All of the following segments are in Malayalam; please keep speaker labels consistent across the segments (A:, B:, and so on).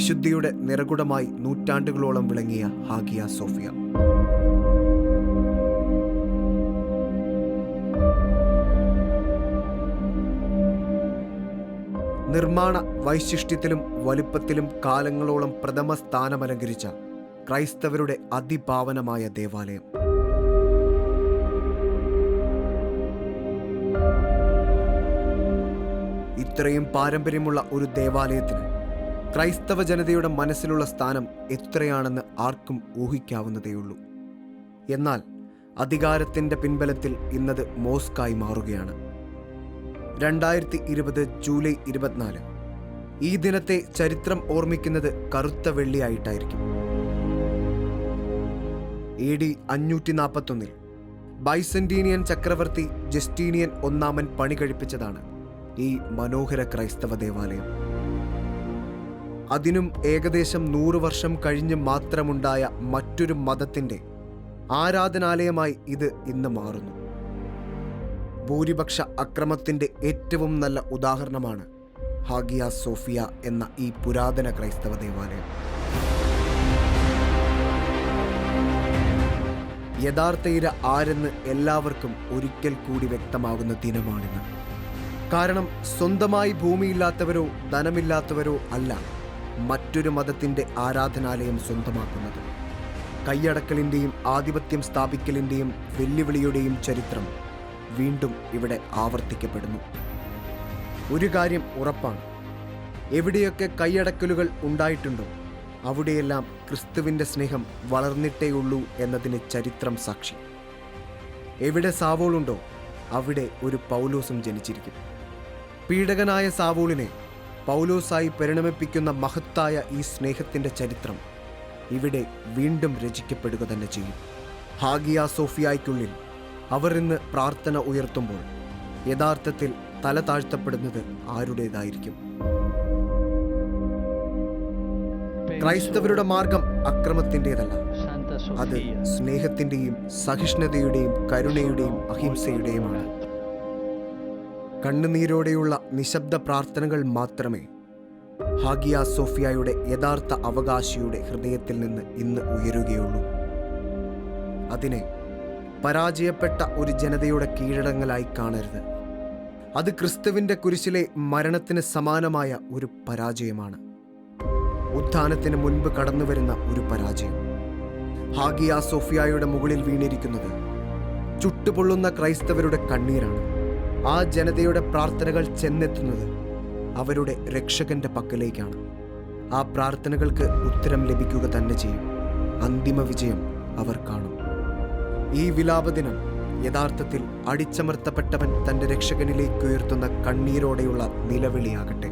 A: വിശുദ്ധിയുടെ നിറകുടമായി നൂറ്റാണ്ടുകളോളം വിളങ്ങിയ ഹാഗിയ സോഫിയ. നിർമ്മാണ വൈശിഷ്ട്യത്തിലും വലുപ്പത്തിലും കാലങ്ങളോളം പ്രഥമ സ്ഥാനമലങ്കരിച്ച ക്രൈസ്തവരുടെ അതിപാവനമായ ദേവാലയം. ഇത്രയും പാരമ്പര്യമുള്ള ഒരു ദേവാലയത്തിന് ക്രൈസ്തവ ജനതയുടെ മനസ്സിലുള്ള സ്ഥാനം എത്രയാണെന്ന് ആർക്കും ഊഹിക്കാവുന്നതേയുള്ളൂ. എന്നാൽ അധികാരത്തിന്റെ പിൻബലത്തിൽ ഇന്നത് മോസ്കായി മാറുകയാണ്. രണ്ടായിരത്തി ഇരുപത് ജൂലൈ ഇരുപത്തിനാല്. ഈ ദിനത്തെ ചരിത്രം ഓർമ്മിക്കുന്നത് കറുത്ത വെള്ളിയായിട്ടായിരിക്കും. എ ഡി അഞ്ഞൂറ്റി നാൽപ്പത്തൊന്നിൽ ബൈസന്റീനിയൻ ചക്രവർത്തി ജസ്റ്റീനിയൻ ഒന്നാമൻ പണി കഴിപ്പിച്ചതാണ് ഈ മനോഹര ക്രൈസ്തവ ദേവാലയം. അതിനും ഏകദേശം നൂറ് വർഷം കഴിഞ്ഞ് മാത്രമുണ്ടായ മറ്റൊരു മതത്തിന്റെ ആരാധനാലയമായി ഇത് ഇന്ന് മാറുന്നു. ഭൂരിപക്ഷ അക്രമത്തിന്റെ ഏറ്റവും നല്ല ഉദാഹരണമാണ് ഹാഗിയ സോഫിയ എന്ന ഈ പുരാതന ക്രൈസ്തവ ദേവാലയം. യഥാർത്ഥ ഇര ആരെന്ന് എല്ലാവർക്കും ഒരിക്കൽ കൂടി വ്യക്തമാകുന്ന ദിനമാണിന്ന്. കാരണം സ്വന്തമായി ഭൂമിയില്ലാത്തവരോ ധനമില്ലാത്തവരോ അല്ല. മറ്റൊരു മതത്തിന്റെ ആരാധനാലയം സ്വന്തമാക്കുന്നത്. കൈയടക്കലിന്റെയും ആധിപത്യം സ്ഥാപിക്കലിന്റെയും വെല്ലുവിളിയുടെയും ചരിത്രം വീണ്ടും ഇവിടെ ആവർത്തിക്കപ്പെടുന്നു. ഒരു കാര്യം ഉറപ്പാണ്. എവിടെയൊക്കെ കൈയടക്കലുകൾ ഉണ്ടായിട്ടുണ്ടോ അവിടെയെല്ലാം ക്രിസ്തുവിന്റെ സ്നേഹം വളർന്നിട്ടേയുള്ളൂ എന്നതിന് ചരിത്രം സാക്ഷി. എവിടെ സാവോളുണ്ടോ അവിടെ ഒരു പൗലോസും ജനിച്ചിരിക്കും. പീഡകനായ സാവോളിനെ പൗലോസായി പരിണമിപ്പിക്കുന്ന മഹത്തായ ഈ സ്നേഹത്തിന്റെ ചരിത്രം ഇവിടെ വീണ്ടും രചിക്കപ്പെടുക തന്നെ ചെയ്യും. ഹാഗിയ സോഫിയായ്ക്കുള്ളിൽ അവർ ഇന്ന് പ്രാർത്ഥന ഉയർത്തുമ്പോൾ യഥാർത്ഥത്തിൽ തല താഴ്ത്തപ്പെടുന്നത് ആരുടേതായിരിക്കും? ക്രൈസ്തവരുടെ മാർഗം
B: അക്രമത്തിന്റെതല്ല.
A: അത് സ്നേഹത്തിന്റെയും സഹിഷ്ണുതയുടെയും കരുണയുടെയും അഹിംസയുടെയുമാണ്. കണ്ണുനീരോടെയുള്ള നിശബ്ദ പ്രാർത്ഥനകൾ മാത്രമേ ഹാഗിയ സോഫിയയുടെ യഥാർത്ഥ അവകാശിയുടെ ഹൃദയത്തിൽ നിന്ന് ഇന്ന് ഉയരുകയുള്ളൂ. അതിനെ പരാജയപ്പെട്ട ഒരു ജനതയുടെ കീഴടങ്ങലായി കാണരുത്. അത് ക്രിസ്തുവിന്റെ കുരിശിലെ മരണത്തിന് സമാനമായ ഒരു പരാജയമാണ്. ഉത്ഥാനത്തിന് മുൻപ് കടന്നുവരുന്ന ഒരു പരാജയം. ഹാഗിയ സോഫിയയുടെ മുകളിൽ വീണിരിക്കുന്നത് ചുട്ടുപൊള്ളുന്ന ക്രൈസ്തവരുടെ കണ്ണീരാണ്. ആ ജനതയുടെ പ്രാർത്ഥനകൾ ചെന്നെത്തുന്നത് അവരുടെ രക്ഷകന്റെ പക്കലേക്കാണ്. ആ പ്രാർത്ഥനകൾക്ക് ഉത്തരം ലഭിക്കുക തന്നെ ചെയ്യും. അന്തിമ വിജയം അവർ കാണും. ഈ വിലാപദിനം യഥാർത്ഥത്തിൽ അടിച്ചമർത്തപ്പെട്ടവൻ തന്റെ രക്ഷകനിലേക്ക് ഉയർത്തുന്ന കണ്ണീരോടെയുള്ള നിലവിളിയാകട്ടെ.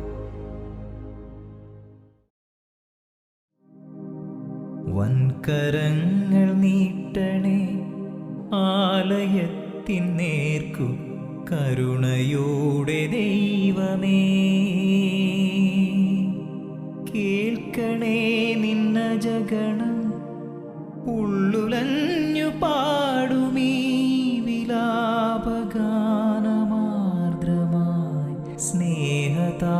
C: വൻകരങ്ങൾ നീട്ടണേ ആലയത്തിൻ നേർക്കു കരുണയോടെ ദൈവമേ കേൾക്കണേ നിന്ന ജഗണ ഉള്ളുലഞ്ഞു പാടുമീ വിലാപഗാനമാർദ്രമായി സ്നേഹതാ